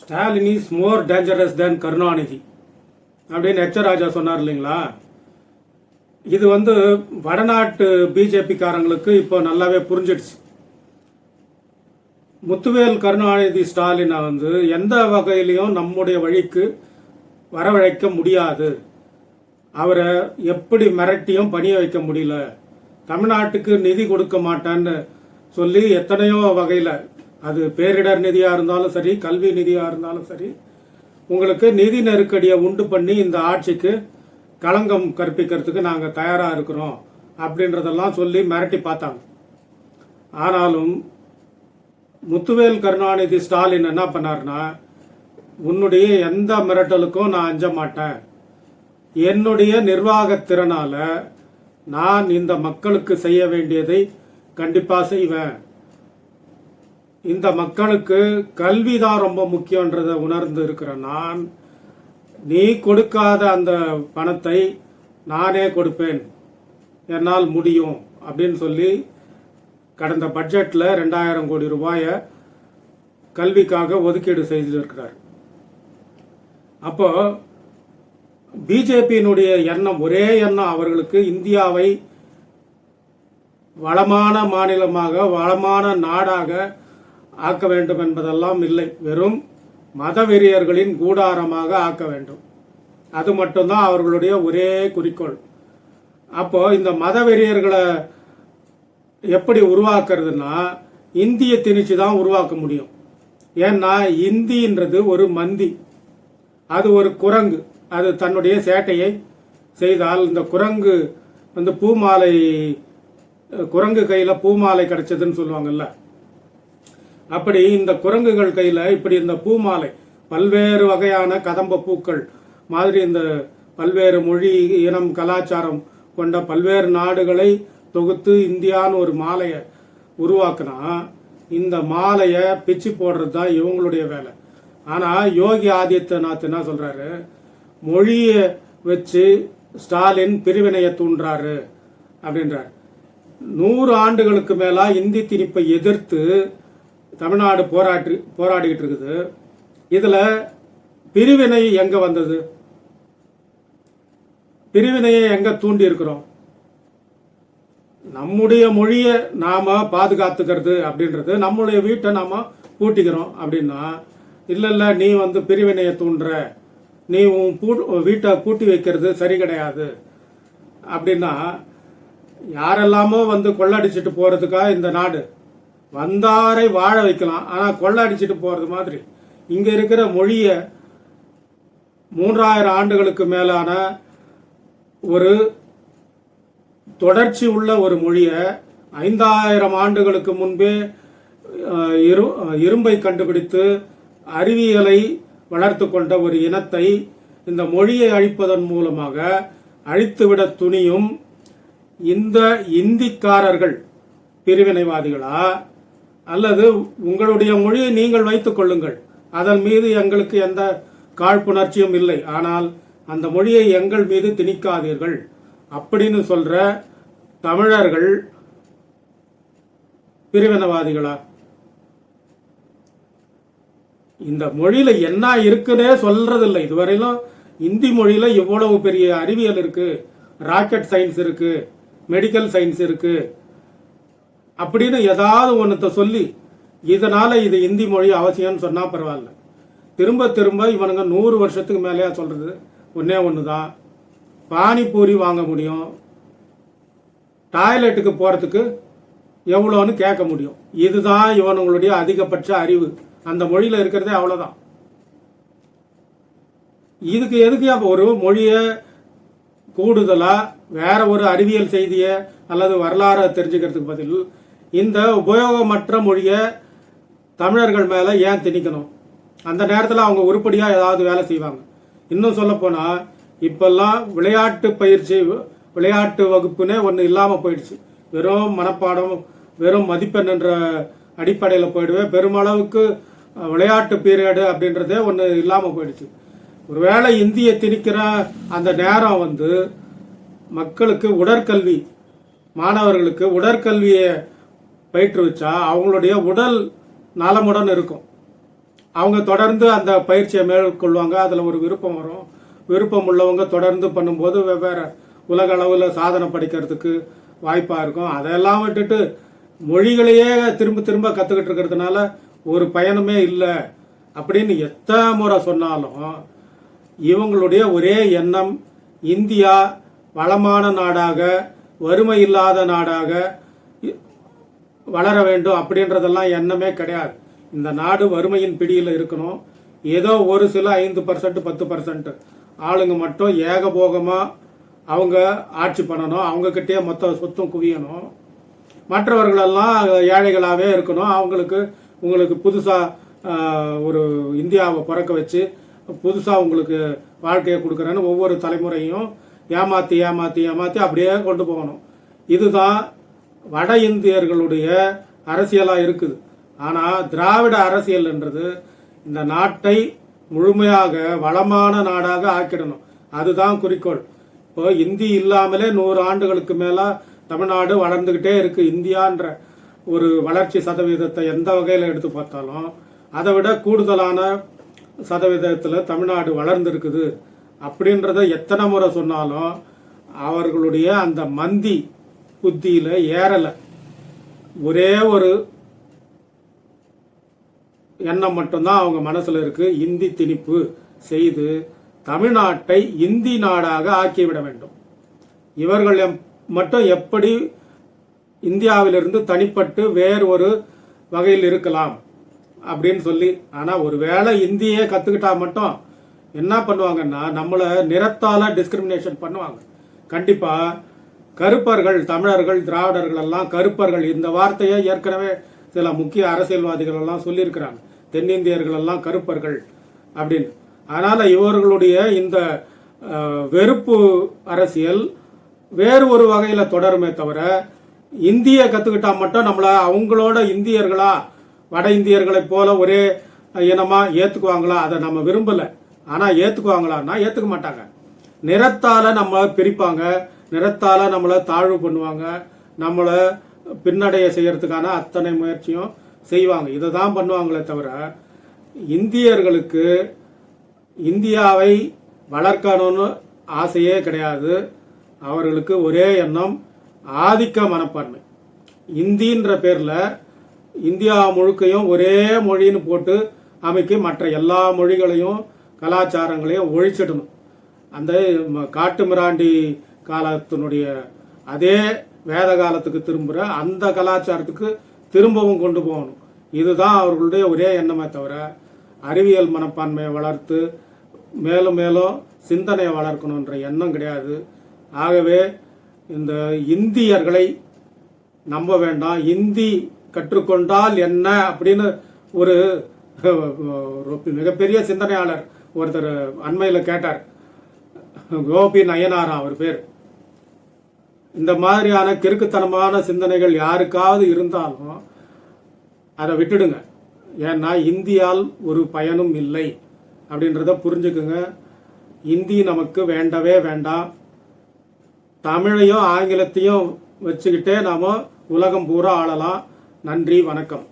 Stalin is more dangerous than Karunanidhi அப்படின்னு H ராஜா சொன்னார் இல்லைங்களா? இது வந்து வடநாட்டு பிஜேபிக்காரங்களுக்கு இப்போ நல்லாவே புரிஞ்சிடுச்சு. முத்துவேல் கருணாநிதி ஸ்டாலினை வந்து எந்த வகையிலையும் நம்முடைய வழிக்கு வரவழைக்க முடியாது. அவரை எப்படி மிரட்டியும் பணிய வைக்க முடியல. தமிழ்நாட்டுக்கு நிதி கொடுக்க மாட்டேன்னு சொல்லி எத்தனையோ வகையில் அது பேரிடர் நிதியாக இருந்தாலும் சரி கல்வி நிதியாக இருந்தாலும் சரி உங்களுக்கு நிதி நெருக்கடியை உண்டு பண்ணி இந்த ஆட்சிக்கு களங்கம் கற்பிக்கிறதுக்கு நாங்கள் தயாராக இருக்கிறோம் அப்படின்றதெல்லாம் சொல்லி மிரட்டி பார்த்தாங்க. ஆனாலும் முத்துவேல் கருணாநிதி ஸ்டாலின் என்ன பண்ணார்னா உன்னுடைய எந்த மிரட்டலுக்கும் நான் அஞ்ச மாட்டேன். என்னுடைய நிர்வாகத் திறனால நான் இந்த மக்களுக்கு செய்ய வேண்டியதை கண்டிப்பாக செய்வேன். இந்த மக்களுக்கு கல்வி தான் ரொம்ப முக்கியன்றதை உணர்ந்து இருக்கிற நான் நீ கொடுக்காத அந்த பணத்தை நானே கொடுப்பேன் என்னால் முடியும் அப்படின்னு சொல்லி கடந்த பட்ஜெட்டில் ரெண்டாயிரம் கோடி ரூபாயை கல்விக்காக ஒதுக்கீடு செய்திருக்கிறார். அப்போ பிஜேபியினுடைய எண்ணம் ஒரே எண்ணம் அவர்களுக்கு இந்தியாவை வளமான மாநிலமாக வளமான நாடாக ஆக்க வேண்டும் என்பதெல்லாம் இல்லை. வெறும் மதவெறியர்களின் கூடாரமாக ஆக்க வேண்டும். அது மட்டும்தான் அவர்களுடைய ஒரே குறிக்கோள். அப்போ இந்த மதவெறியர்களை எப்படி உருவாக்குறதுன்னா இந்திய திணிச்சு தான் உருவாக்க முடியும். ஏன்னா இந்தின்றது ஒரு மந்தி. அது ஒரு குரங்கு. அது தன்னுடைய சேட்டையை செய்தால் இந்த குரங்கு வந்து பூமாலை குரங்கு கையில் பூமாலை கிடைச்சதுன்னு சொல்லுவாங்கல்ல. அப்படி இந்த குரங்குகள் கையில் இப்படி இந்த பூமாலை பல்வேறு வகையான கதம்ப பூக்கள் மாதிரி இந்த பல்வேறு மொழி இனம் கலாச்சாரம் கொண்ட பல்வேறு நாடுகளை தொகுத்து இந்தியான்னு ஒரு மாலையை உருவாக்குனா இந்த மாலையை பிச்சு போடுறது தான் இவங்களுடைய வேலை. ஆனால் யோகி ஆதித்யநாத் என்ன சொல்கிறாரு மொழியை வச்சு ஸ்டாலின் பிரிவினையை தூண்டுறாரு அப்படின்றார். நூறு ஆண்டுகளுக்கு மேலாக இந்தி திணிப்பை எதிர்த்து தமிழ்நாடு போராட்டி போராடிக்கிட்டு இருக்குது இதில் பிரிவினை எங்கே வந்தது? பிரிவினையை எங்கே தூண்டி இருக்கிறோம் நம்முடைய மொழியை நாம் பாதுகாத்துக்கிறது அப்படின்றது நம்முடைய வீட்டை நாம் பூட்டிக்கிறோம் அப்படின்னா இல்லை இல்லை நீ வந்து பிரிவினையை தூண்டுற. நீ உன் பூ வீட்டை பூட்டி வைக்கிறது சரி கிடையாது. அப்படின்னா யாரெல்லாமோ வந்து கொள்ளடிச்சிட்டு போகிறதுக்கா இந்த நாடு? வந்தாரை வாழ வைக்கலாம். ஆனால் கொள்ளடிச்சிட்டு போகிறது மாதிரி. இங்கே இருக்கிற மொழியை மூன்றாயிரம் ஆண்டுகளுக்கு மேலான ஒரு தொடர்ச்சி உள்ள ஒரு மொழியை ஐந்தாயிரம் ஆண்டுகளுக்கு முன்பே இரு இரும்பை கண்டுபிடித்து அறிவியலை வளர்த்து கொண்ட ஒரு இனத்தை இந்த மொழியை அழிப்பதன் மூலமாக அழித்துவிட துணியும் இந்த இந்திக்காரர்கள் பிரிவினைவாதிகளா? அல்லது உங்களுடைய மொழியை நீங்கள் வைத்துக் கொள்ளுங்கள். அதன் மீது எங்களுக்கு எந்த காழ்ப்புணர்ச்சியும் இல்லை. ஆனால் அந்த மொழியை எங்கள் மீது திணிக்காதீர்கள். அப்படின்னு சொல்ற தமிழர்கள் பிரிவினவாதிகளா? இந்த மொழியில என்ன இருக்குன்னே சொல்றதில்லை. இதுவரையிலும் இந்தி மொழியில இவ்வளவு பெரிய அறிவியல் இருக்கு. ராக்கெட் சயின்ஸ் இருக்கு. மெடிக்கல் சயின்ஸ் இருக்கு. அப்படின்னு ஏதாவது ஒன்றத்தை சொல்லி இதனால் இது இந்தி மொழி அவசியம்னு சொன்னால் பரவாயில்ல. திரும்ப திரும்ப இவனுங்க நூறு வருஷத்துக்கு மேலேயா சொல்கிறது ஒன்றே ஒன்று தான் பானிபூரி வாங்க முடியும். டாய்லெட்டுக்கு போகிறதுக்கு எவ்வளோன்னு கேட்க முடியும். இதுதான் இவனுங்களுடைய அதிகபட்ச அறிவு. அந்த மொழியில் இருக்கிறதே அவ்வளோதான் இதுக்கு எதுக்கு அப்போ ஒரு மொழியை கூடுதலாக வேற ஒரு அறிவியல் செய்தியை அல்லது வரலாறை தெரிஞ்சுக்கிறதுக்கு பதில் இந்த உபயோகமற்ற மொழியை தமிழர்கள் மேலே ஏன் திணிக்கணும்? அந்த நேரத்தில் அவங்க உருப்படியாக ஏதாவது வேலை செய்வாங்க. இன்னும் சொல்லப்போனால் இப்பெல்லாம் விளையாட்டு பயிற்சி விளையாட்டு வகுப்புனே ஒன்று இல்லாமல் போயிடுச்சு. வெறும் மனப்பாடம் வெறும் மதிப்பெண் என்ற அடிப்படையில் போயிடுவேன் பெருமளவுக்கு விளையாட்டு பீரியடு அப்படின்றதே ஒன்று இல்லாமல் போயிடுச்சு. ஒருவேளை இந்திய திணிக்கிற அந்த நேரம் வந்து மக்களுக்கு உடற்கல்வி மாணவர்களுக்கு உடற்கல்வியை பயிற்றுவிச்சா அவங்களுடைய உடல் நலமுடன் இருக்கும். அவங்க தொடர்ந்து அந்த பயிற்சியை மேற்கொள்வாங்க. அதில் ஒரு விருப்பம் வரும். விருப்பம் உள்ளவங்க தொடர்ந்து பண்ணும்போது வெவ்வேறு உலக அளவில் சாதனை படிக்கிறதுக்கு வாய்ப்பாக இருக்கும். அதெல்லாம் விட்டுட்டு மொழிகளையே திரும்ப திரும்ப கற்றுக்கிட்டு இருக்கிறதுனால ஒரு பயனுமே இல்லை அப்படின்னு எத்தனை முறை சொன்னாலும் இவங்களுடைய ஒரே எண்ணம் இந்தியா வளமான நாடாக வறுமை இல்லாத நாடாக வளர வேண்டும் அப்படின்றதெல்லாம் எண்ணமே கிடையாது. இந்த நாடு வறுமையின் பிடியில் இருக்கணும். ஏதோ ஒரு சில ஐந்து பர்சன்ட் பத்து பர்சன்ட் ஆளுங்க மட்டும் ஏகபோகமாக அவங்க ஆட்சி பண்ணணும். அவங்கக்கிட்டே மொத்த சொத்தும் குவியணும். மற்றவர்களெல்லாம் ஏழைகளாகவே இருக்கணும். அவங்களுக்கு உங்களுக்கு புதுசாக ஒரு இந்தியாவை பிறக்க வச்சு புதுசாக உங்களுக்கு வாழ்க்கையை கொடுக்குறேன்னு ஒவ்வொரு தலைமுறையும் ஏமாற்றி ஏமாற்றி ஏமாற்றி அப்படியே கொண்டு போகணும். இதுதான் வட இந்தியர்களுடைய அரசியலாக இருக்குது. ஆனால் திராவிட அரசியல்ன்றது இந்த நாட்டை முழுமையாக வளமான நாடாக ஆக்கிடணும். அதுதான் குறிக்கோள். இப்போ இந்தி இல்லாமலே நூறு ஆண்டுகளுக்கு மேலே தமிழ்நாடு வளர்ந்துக்கிட்டே இருக்கு. இந்தியான்ற ஒரு வளர்ச்சி சதவீதத்தை எந்த வகையில் எடுத்து பார்த்தாலும் அதை விட கூடுதலான சதவீதத்தில் தமிழ்நாடு வளர்ந்துருக்குது. அப்படின்றத எத்தனை முறை சொன்னாலும் அவர்களுடைய அந்த மந்தி புத்தியில் ஏறலை. ஒரே ஒரு எண்ணம் மட்டும்தான் அவங்க மனசில் இருக்கு. இந்தி திணிப்பு செய்து தமிழ்நாட்டை இந்தி நாடாக ஆக்கிவிட வேண்டும். இவர்கள் மட்டும் எப்படி இந்தியாவிலிருந்து தனிப்பட்டு வேறு ஒரு வகையில் இருக்கலாம் அப்படின்னு சொல்லி ஆனால் ஒருவேளை இந்தியே கற்றுக்கிட்டா மட்டும் என்ன பண்ணுவாங்கன்னா நம்மளை நிறத்தால் டிஸ்கிரிமினேஷன் பண்ணுவாங்க. கண்டிப்பாக கருப்பர்கள் தமிழர்கள் திராவிடர்கள் எல்லாம் கருப்பர்கள். இந்த வார்த்தையை ஏற்கனவே சில முக்கிய அரசியல்வாதிகள் எல்லாம் சொல்லியிருக்கிறாங்க. தென்னிந்தியர்கள் எல்லாம் கருப்பர்கள் அப்படின்னு. அதனால் இவர்களுடைய இந்த வெறுப்பு அரசியல் வேறு ஒரு வகையில் தொடருமே தவிர இந்திய கற்றுக்கிட்டா மட்டும் நம்மளை அவங்களோட இந்தியர்களா வட இந்தியர்களைப் போல ஒரே இனமாக ஏற்றுக்குவாங்களா அதை நம்ம விரும்பலை. ஆனால் ஏற்றுக்குவாங்களான்னா ஏற்றுக்க மாட்டாங்க. நிறத்தால் நம்ம பிரிப்பாங்க. நிறத்தால் நம்மளை தாழ்வு பண்ணுவாங்க. நம்மளை பின்னடைய செய்கிறதுக்கான அத்தனை முயற்சியும் செய்வாங்க. இதை தான் பண்ணுவாங்களே தவிர இந்தியர்களுக்கு இந்தியாவை வளர்க்கணும்னு ஆசையே கிடையாது. அவர்களுக்கு ஒரே எண்ணம் ஆதிக்க மனப்பான்மை. இந்தின்ற பேரில் இந்தியா முழுக்கையும் ஒரே மொழின்னு போட்டு அமைக்கி மற்ற எல்லா மொழிகளையும் கலாச்சாரங்களையும் ஒழிச்சிடணும். அந்த ம- காட்டு மிராண்டி காலத்தினுடைய அதே வேத காலத்துக்கு திரும்புகிற அந்த கலாச்சாரத்துக்கு திரும்பவும் கொண்டு போகணும். இதுதான் அவர்களுடைய ஒரே எண்ணமே தவிர அறிவியல் மனப்பான்மையை வளர்த்து மேலும் மேலும் சிந்தனையை வளர்க்கணுன்ற எண்ணம் கிடையாது. ஆகவே இந்த இந்தியர்களை நம்ப வேண்டாம். இந்தி கற்றுக்கொண்டால் என்ன அப்படின்னு ஒரு மிகப்பெரிய சிந்தனையாளர் ஒருத்தர் அண்மையில் கேட்டார். கோபி நயனாரா அவர் பேர். இந்த மாதிரியான கிறுக்குத்தனமான சிந்தனைகள் யாருக்காவது இருந்தாலும் அதை விட்டுடுங்க. ஏன்னா இந்தியால் ஒரு பயனும் இல்லை. அப்படின்றத புரிஞ்சுக்குங்க. இந்தி நமக்கு வேண்டவே வேண்டாம். தமிழையும் ஆங்கிலத்தையும் வச்சுக்கிட்டே நாம் உலகம் பூரா ஆளலாம். நன்றி வணக்கம்.